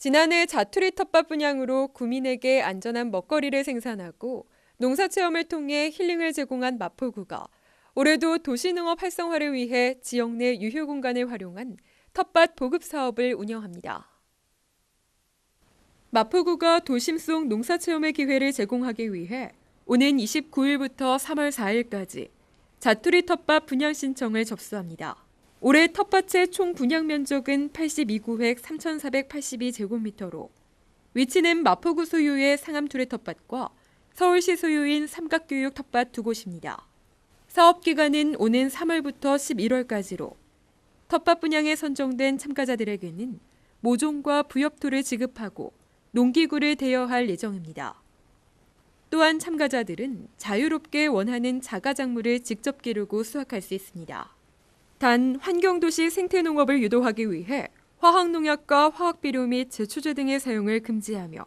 지난해 자투리 텃밭 분양으로 구민에게 안전한 먹거리를 생산하고 농사 체험을 통해 힐링을 제공한 마포구가 올해도 도시농업 활성화를 위해 지역 내 유휴 공간을 활용한 텃밭 보급 사업을 운영합니다. 마포구가 도심 속 농사 체험의 기회를 제공하기 위해 오는 29일부터 3월 4일까지 자투리 텃밭 분양 신청을 접수합니다. 올해 텃밭의 총 분양 면적은 82구획 3,482제곱미터로 위치는 마포구 소유의 상암투레 텃밭과 서울시 소유인 삼각교육 텃밭 두 곳입니다. 사업 기간은 오는 3월부터 11월까지로 텃밭 분양에 선정된 참가자들에게는 모종과 부엽토를 지급하고 농기구를 대여할 예정입니다. 또한 참가자들은 자유롭게 원하는 자가작물을 직접 기르고 수확할 수 있습니다. 단 환경도시 생태농업을 유도하기 위해 화학농약과 화학비료 및 제초제 등의 사용을 금지하며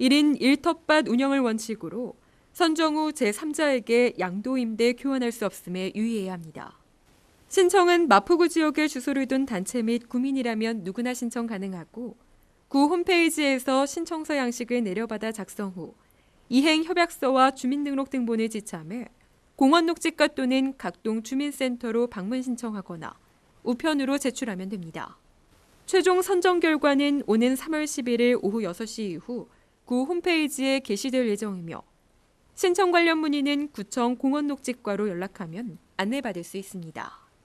1인 1텃밭 운영을 원칙으로 선정 후 제3자에게 양도 임대 교환할 수 없음에 유의해야 합니다. 신청은 마포구 지역에 주소를 둔 단체 및 구민이라면 누구나 신청 가능하고 구 홈페이지에서 신청서 양식을 내려받아 작성 후 이행 협약서와 주민등록 등본을 지참해 공원 녹지과 또는 각동 주민센터로 방문 신청하거나 우편으로 제출하면 됩니다. 최종 선정 결과는 오는 3월 11일 오후 6시 이후 구 홈페이지에 게시될 예정이며 신청 관련 문의는 구청 공원녹지과로 연락하면 안내받을 수 있습니다.